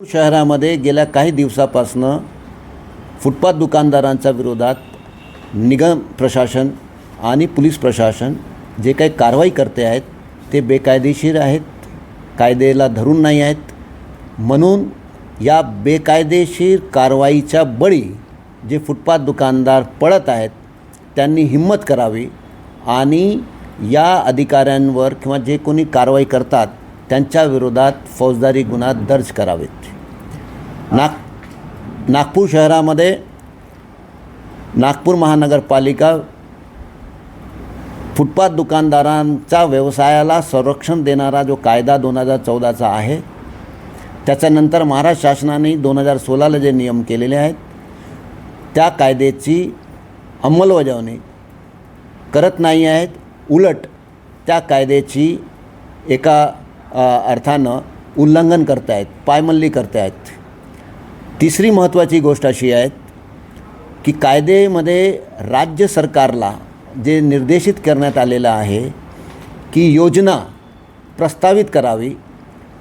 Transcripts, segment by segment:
शहरामध्ये गेल्या काही दिवसापासनं फुटपाथ दुकानदारांच्या विरोधात निगम प्रशासन आणि पोलीस प्रशासन जे काही कारवाई करते आहेत ते बेकायदेशीर आहेत कायदेला धरून नाही आहेत. म्हणून या बेकायदेशीर कारवाईच्या बळी जे फुटपाथ दुकानदार पळत आहेत त्यांनी हिंमत करावी आणि या अधिकाऱ्यांवर किंवा जे कोणी कारवाई करतात त्यांच्या विरोधात फौजदारी गुन्हा दर्ज करावेत. नाग नागपूर शहरामध्ये नागपूर महानगरपालिका फुटपाथ दुकानदारांच्या व्यवसायाला संरक्षण देणारा जो कायदा दोन हजार चौदाचा आहे त्याच्यानंतर महाराष्ट्र शासनाने दोन हजार सोळाला जे नियम केलेले आहेत त्या कायद्याची अंमलबजावणी करत नाही आहेत. उलट त्या कायद्याची एका अर्थानं उल्लंघन करतायत पायमल्ली करतायत. तिसरी महत्त्वाची गोष्ट अशी आहे की कायदेमध्ये राज्य सरकारला जे निर्देशित करण्यात आलेलं आहे की योजना प्रस्तावित करावी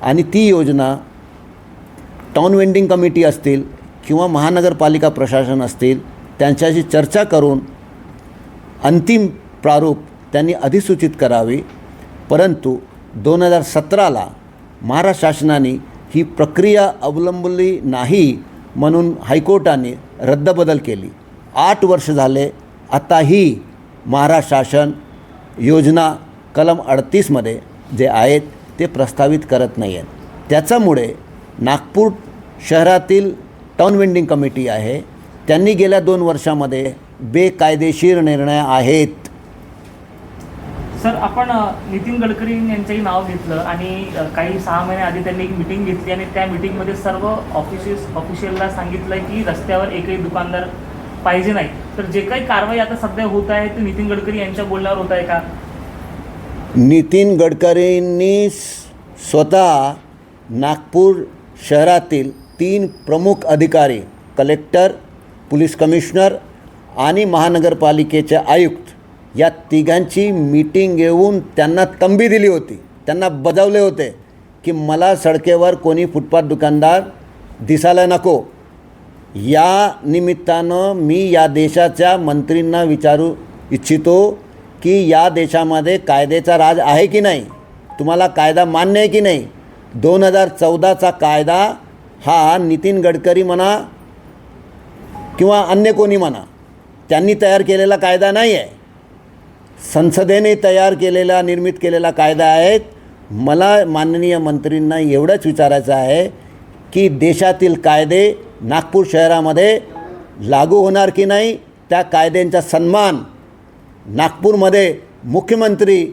आणि ती योजना टाऊन वेंडिंग कमिटी असतील किंवा महानगरपालिका प्रशासन असतील त्यांच्याशी चर्चा करून अंतिम प्रारूप त्यांनी अधिसूचित करावी. परंतु दोन हजार सतराला महाराष्ट्र शासनाने ही प्रक्रिया अवलंबली नाही म्हणून हायकोर्टाने रद्दबदल केली. आठ वर्ष झाले आताही महाराष्ट्र शासन योजना कलम अडतीसमध्ये जे आहेत ते प्रस्तावित करत नाही आहेत त्याच्यामुळे नागपूर शहरातील टाऊन वेंडिंग कमिटी आहे. त्यांनी गेल्या दोन वर्षामध्ये बेकायदेशीर निर्णय आहेत. सर आपण नितीन गडकरी यांचंही नाव घेतलं आणि काही सहा महिने आधी त्यांनी एक मिटिंग घेतली आणि त्या मिटिंगमध्ये सर्व ऑफिसेस ऑफिशियलला सांगितलं की रस्त्यावर एकही दुकानदार पाहिजे नाही. तर जे काही कारवाई आता सध्या होत आहे ते नितीन गडकरी यांच्या बोलण्यावर होत आहे का? नितीन गडकरींनी स्वतः नागपूर शहरातील तीन प्रमुख अधिकारी कलेक्टर पोलीस कमिशनर आणि महानगरपालिकेचे आयुक्त या तिघांची मीटिंग घेऊन त्यांना तंबी दिली होती. त्यांना बजावले होते की मला सडकेवर कोणी फुटपाथ दुकानदार दिसायला नको. या निमित्तानं मी या देशाच्या मंत्रींना विचारू इच्छितो की या देशामध्ये कायद्याचा राज आहे की नाही? तुम्हाला कायदा मान्य आहे की नाही? दोन हजार चौदाचा कायदा हा नितीन गडकरी म्हणा किंवा अन्य कोणी म्हणा त्यांनी तयार केलेला कायदा नाही आहे संसदेने तयार केलेला निर्मित केलेला कायदा आहे मला माननीय मंत्रींना एवढंच विचारायचं आहे की देशातील कायदे नागपूर शहरामध्ये लागू होणार की नाही? त्या कायद्यांचा सन्मान नागपूरमध्ये मुख्यमंत्री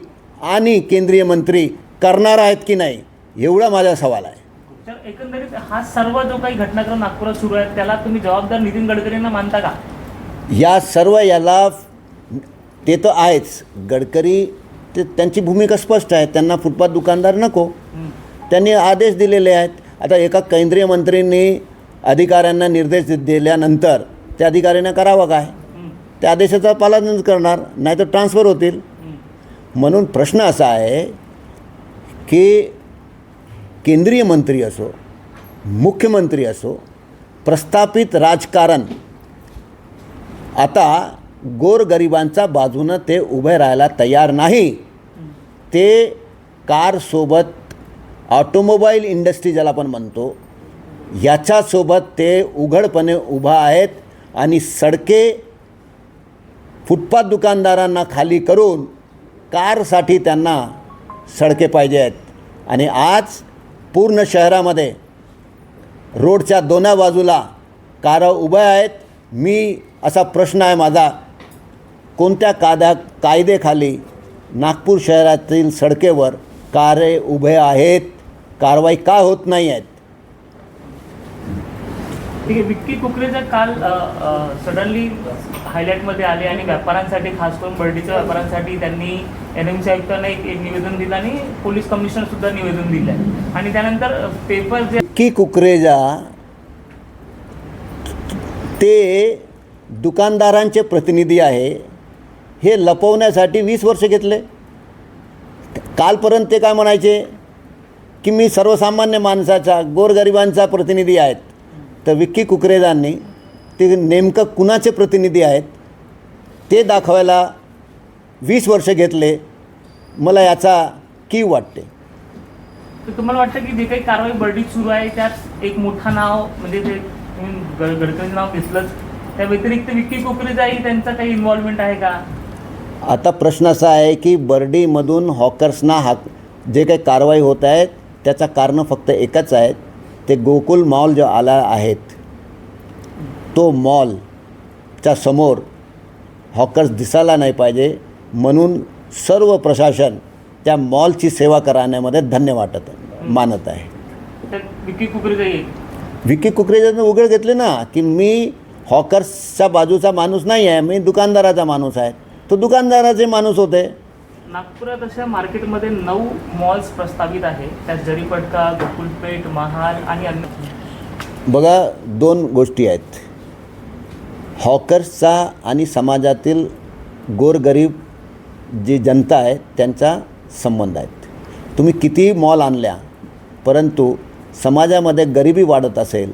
आणि केंद्रीय मंत्री करणार आहेत की नाही? एवढा माझा सवाल आहे. तर एकंदरीत हा सर्व जो काही घटनाक्रम नागपुरात सुरू आहे त्याला तुम्ही जबाबदार नितीन गडकरींना मानता का? या सर्व याला ते तर आहेच गडकरी ते त्यांची भूमिका स्पष्ट आहे त्यांना फुटपाथ दुकानदार नको. त्यांनी आदेश दिलेले आहेत आता एका केंद्रीय मंत्रींनी अधिकाऱ्यांना निर्देश दिल्यानंतर त्या अधिकाऱ्यांना करावं काय. त्या आदेशाचा पालन करणार नाही तर ट्रान्सफर होतील. म्हणून प्रश्न असा आहे की केंद्रीय मंत्री असो मुख्यमंत्री असो प्रस्थापित राजकारण आता गोरगरिबांचा बाजूनं ते उभे राहायला तयार नाही. ते कारसोबत ऑटोमोबाईल इंडस्ट्री ज्याला आपण म्हणतो याच्यासोबत ते उघडपणे उभा आहेत आणि सडके फुटपाथ दुकानदारांना खाली करून कारसाठी त्यांना सडके पाहिजे आहेत. आणि आज पूर्ण शहरामध्ये रोडच्या दोन्ही बाजूला कारं उभ्या आहेत. मी असा प्रश्न आहे माझा. कोणत्या कायदा कायदेखाली नागपूर शहरातील सडकेवर कारे उभे आहेत? कारवाई का होत नाही आहेत? ठीक आहे विक्की कुकरेचा काल सडनली हायलाईटमध्ये आले आणि व्यापाऱ्यांसाठी खास करून बर्डीच्या व्यापाऱ्यांसाठी त्यांनी एन एम सी आयुक्तांना एक एक निवेदन दिलं आणि पोलीस कमिशनर सुद्धा निवेदन दिलं आणि त्यानंतर पेपर जे की कुकरेजा ते दुकानदारांचे प्रतिनिधी आहे. हे लपवण्यासाठी वीस वर्ष घेतले. कालपर्यंत ते काय म्हणायचे? की मी सर्वसामान्य माणसाचा गोरगरिबांचा प्रतिनिधी आहेत. तर विक्की कुकरेजांनी ते नेमकं कुणाचे प्रतिनिधी आहेत? ते दाखवायला वीस वर्ष घेतले. मला याचा की वाटते. तर तुम्हाला वाटतं की जे काही कारवाई बर्डीत सुरू आहे त्यात एक मोठं नाव म्हणजे ते गडकरींचं नाव घेतलंच त्या व्यतिरिक्त विक्की कोकरेजाही त्यांचा काही इन्व्हॉल्वमेंट आहे का? आता प्रश्न असा आहे की बर्डीमधून हॉकर्सना हाक जे काही कारवाई होत आहेत त्याचं कारण फक्त एकच आहे ते गोकुल मॉल जो आला आहेत तो मॉलच्या समोर हॉकर्स दिसायला नाही पाहिजे म्हणून सर्व प्रशासन त्या मॉलची सेवा करण्यामध्ये धन्य वाटत मानत आहे कुकरेजाही एक. विकी कुकरेजानं उघड घेतले ना की मी हॉकर्सच्या बाजूचा माणूस नाही आहे मी दुकानदाराचा माणूस आहे तो दुकानदाराचे माणूस होते. नागपुरात अशा मार्केटमध्ये नऊ मॉल्स प्रस्तावित आहे त्यात जरीपटका गोकुलपेठ महाल आणि अन्य बघा दोन गोष्टी आहेत. हॉकर्सचा आणि समाजातील गोरगरीब जी जनता आहे त्यांचा संबंध आहेत. तुम्ही कितीही मॉल आणल्या परंतु समाजामध्ये गरिबी वाढत असेल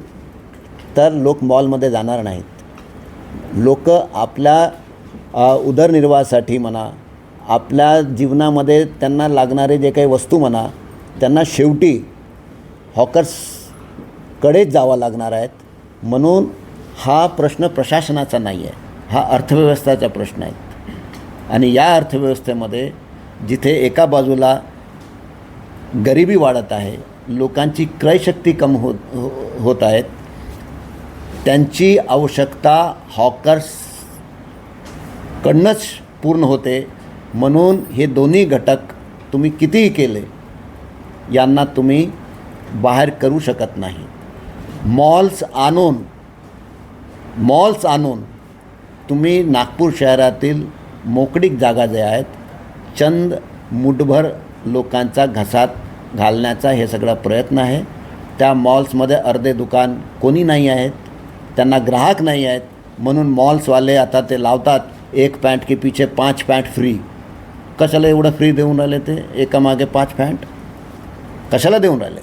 तर लोक मॉलमध्ये जाणार नाहीत. लोक आपल्या उदरनिर्वाहासाठी म्हणा आपल्या जीवनामध्ये त्यांना लागणारे जे काही वस्तू म्हणा त्यांना शेवटी हॉकर्सकडेच जावं लागणार आहेत. म्हणून हा प्रश्न प्रशासनाचा नाही आहे हा अर्थव्यवस्थेचा प्रश्न आहे. आणि या अर्थव्यवस्थेमध्ये जिथे एका बाजूला गरिबी वाढत आहे लोकांची क्रयशक्ती कम होत हो होत आहेत त्यांची आवश्यकता हॉकर्स हॉकर्सकडनंच पूर्ण होते. म्हणून हे दोन्ही घटक तुम्ही कितीही केले यांना तुम्ही बाहेर करू शकत नाही. मॉल्स आणून मॉल्स आणून तुम्ही नागपूर शहरातील मोकळीक जागा ज्या आहेत चंद मुठभर लोकांचा घसात घालण्याचा हे सगळा प्रयत्न आहे. त्या मॉल्समध्ये अर्धे दुकान कोणी नाही आहेत त्यांना ग्राहक नाही आहेत म्हणून मॉल्सवाले आता ते लावतात. एक पॅन्ट के पीछे पाच पॅन्ट फ्री। कशाला एवढं फ्री देऊन राहिले ते? एकामागे पाच पॅन्ट कशाला देऊन राहिले?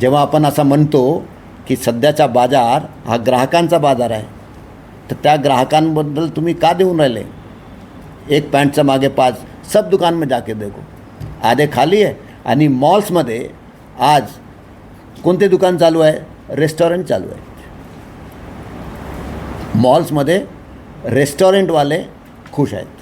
जेव्हा आपण असं म्हणतो की सध्याचा बाजार हा ग्राहकांचा बाजार आहे तर त्या ग्राहकांबद्दल तुम्ही का देऊन राहिले? एक पॅन्टच्या मागे पाच सब दुकान में जाके देखो। आधे खाली आहे आणि मॉल्समध्ये आज कोणते दुकान चालू आहे? रेस्टॉरंट चालू आहे। मॉल्समध्ये रेस्टॉरंटवाले खुश आहेत